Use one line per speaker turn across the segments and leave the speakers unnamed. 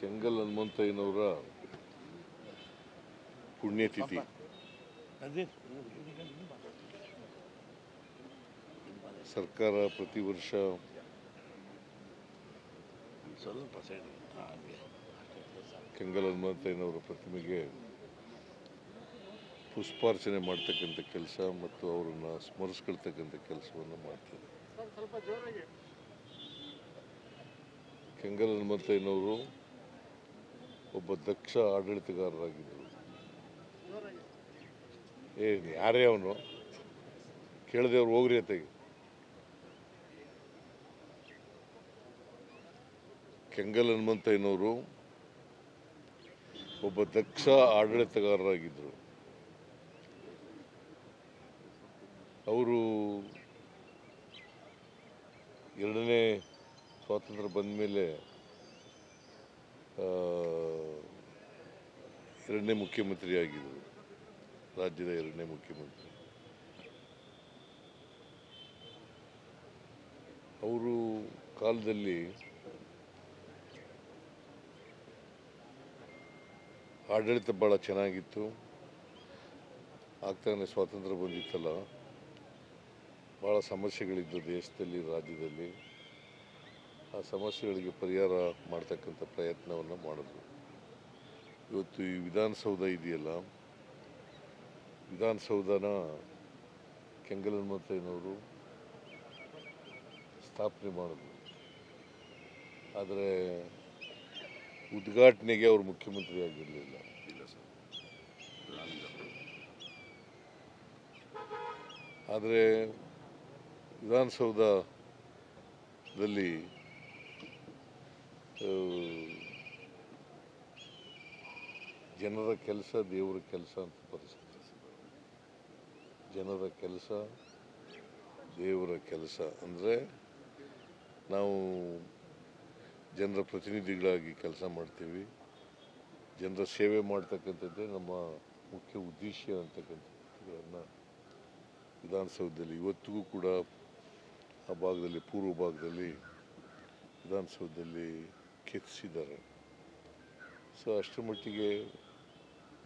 ಕೆಂಗಲ್ ಹನುಮಂತಯ್ಯನವರ ಪುಣ್ಯತಿಥಿ. ಸರ್ಕಾರ ಪ್ರತಿ ವರ್ಷ ಕೆಂಗಲ್ ಹನುಮಂತಯ್ಯನವರ ಪ್ರತಿಮೆಗೆ ಪುಷ್ಪಾರ್ಚನೆ ಮಾಡ್ತಕ್ಕಂಥ ಕೆಲಸ ಮತ್ತು ಅವರನ್ನು ಸ್ಮರಿಸ್ಕೊಳ್ತಕ್ಕಂಥ ಕೆಲಸವನ್ನು ಮಾಡ್ತಾರೆ. ಕೆಂಗಲ್ ಹನುಮಂತಯ್ಯನವರು ಒಬ್ಬ ದಕ್ಷ ಆಡಳಿತಗಾರರಾಗಿದ್ದರು. ಏ, ಯಾರೇ ಅವನು? ಕೇಳದೆ ಅವ್ರು ಹೋಗ್ರಿ ಅಂತ ಕೆಂಗಲ್ ಹನುಮಂತಯ್ಯನವರು ಒಬ್ಬ ದಕ್ಷ ಆಡಳಿತಗಾರರಾಗಿದ್ದರು. ಅವರು ಎರಡನೇ ಸ್ವಾತಂತ್ರ್ಯ ಬಂದ ಮೇಲೆ ಎರಡನೇ ಮುಖ್ಯಮಂತ್ರಿಯಾಗಿದ್ದರು. ರಾಜ್ಯದ ಎರಡನೇ ಮುಖ್ಯಮಂತ್ರಿ. ಅವರು ಕಾಲದಲ್ಲಿ ಆಡಳಿತ ಭಾಳ ಚೆನ್ನಾಗಿತ್ತು. ಆಗ್ತಾನೆ ಸ್ವಾತಂತ್ರ್ಯ ಬಂದಿತ್ತಲ್ಲ. ಭಾಳ ಸಮಸ್ಯೆಗಳಿದ್ದವು ದೇಶದಲ್ಲಿ, ರಾಜ್ಯದಲ್ಲಿ. ಆ ಸಮಸ್ಯೆಗಳಿಗೆ ಪರಿಹಾರ ಮಾಡ್ತಕ್ಕಂಥ ಪ್ರಯತ್ನವನ್ನು ಮಾಡಿದ್ರು ಇವತ್ತು ಈ ವಿಧಾನಸೌಧ ಇದೆಯಲ್ಲ ವಿಧಾನಸೌಧನ ಕೆಂಗಲ್ ಹನುಮಂತಯ್ಯನವರು ಸ್ಥಾಪನೆ ಮಾಡಿದ್ರು. ಆದರೆ ಉದ್ಘಾಟನೆಗೆ ಅವರು ಮುಖ್ಯಮಂತ್ರಿ ಆಗಿರಲಿಲ್ಲ. ಆದರೆ ವಿಧಾನಸೌಧದಲ್ಲಿ ಜನರ ಕೆಲಸ ದೇವರ ಕೆಲಸ ಅಂತ ಪರಿಸ್ಥಿತಿ. ಜನರ ಕೆಲಸ ದೇವರ ಕೆಲಸ ಅಂದರೆ ನಾವು ಜನರ ಪ್ರತಿನಿಧಿಗಳಾಗಿ ಕೆಲಸ ಮಾಡ್ತೀವಿ. ಜನರ ಸೇವೆ ಮಾಡ್ತಕ್ಕಂಥದ್ದೇ ನಮ್ಮ ಮುಖ್ಯ ಉದ್ದೇಶ ಅಂತಕ್ಕಂಥದ್ದನ್ನು ವಿಧಾನಸೌಧದಲ್ಲಿ ಇವತ್ತಿಗೂ ಕೂಡ ಆ ಭಾಗದಲ್ಲಿ, ಪೂರ್ವ ಭಾಗದಲ್ಲಿ ವಿಧಾನಸೌಧದಲ್ಲಿ ಕೆತ್ತಿಸಿದ್ದಾರೆ. ಸೊ ಅಷ್ಟರ ಮಟ್ಟಿಗೆ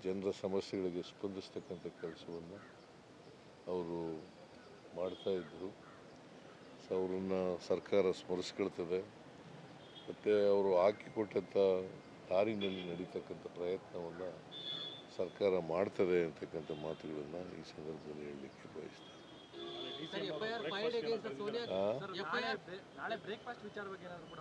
ಜನರ ಸಮಸ್ಯೆಗಳಿಗೆ ಸ್ಪಂದಿಸ್ತಕ್ಕಂಥ ಕೆಲಸವನ್ನು ಅವರು ಮಾಡ್ತಾಯಿದ್ರು ಸೊ ಅವರನ್ನು ಸರ್ಕಾರ ಸ್ಮರಿಸ್ಕೊಳ್ತದೆ. ಮತ್ತು ಅವರು ಹಾಕಿಕೊಟ್ಟಂಥ ದಾರಿನಲ್ಲಿ ನಡೀತಕ್ಕಂಥ ಪ್ರಯತ್ನವನ್ನು ಸರ್ಕಾರ ಮಾಡ್ತದೆ ಅಂತಕ್ಕಂಥ ಮಾತುಗಳನ್ನು ಈ ಸಂದರ್ಭದಲ್ಲಿ ಹೇಳಲಿಕ್ಕೆ
ಬಯಸ್ತಾರೆ ಸೋನಿಯಾ
ನಾಳೆ ಬ್ರೇಕ್ಫಾಸ್ಟ್ ವಿಚಾರ ಬಗ್ಗೆ ಏನಾದ್ರು ಕೂಡ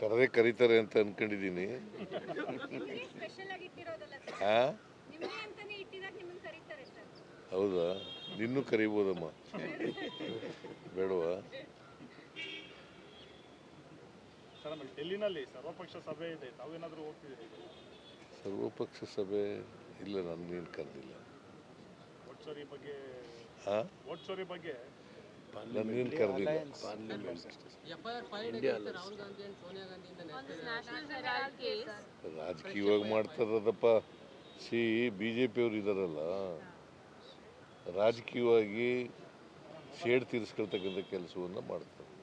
ಕರೆದೇ ಕರೀತಾರೆ ಅಂತ ಅನ್ಕೊಂಡಿದ್ದೀನಿ. ಹಾಂ?
ನಿಮ್ಗೆ ಅಂತಾನೆ ಇಟ್ಟಿದಾಗ ನಿಮ್ಮನ್ನ ಸರ್.
ಹೌದಾ? ನಿನ್ನೂ ಕರಿಬೋದಮ್ಮ. ಬೇಡವಾ?
ಸರ್ವಪಕ್ಷ ಸಭೆ ಇದೆ. ತಾವೇನಾದರೂ
ಸರ್ವಪಕ್ಷ ಸಭೆ ಇಲ್ಲ ನನ್ನೇನು ಕರೆದಿಲ್ಲ.
ವೋಟ್ ಚೋರಿ ಬಗ್ಗೆ
ಹಾಂ?
ಬಗ್ಗೆ
ನನ್ನೇನು ಕರೆದಿಲ್ಲ ರಾಜಕೀಯವಾಗಿ ಮಾಡ್ತಾರದಪ್ಪ. ಸಿ ಬಿ ಜೆ ಪಿಯವ್ರು ಇದ್ದಾರಲ್ಲ ರಾಜಕೀಯವಾಗಿ ಸೇಡ್ ತೀರಿಸ್ಕೊಳ್ತಕ್ಕಂಥ ಕೆಲಸವನ್ನು ಮಾಡ್ತಾರೆ.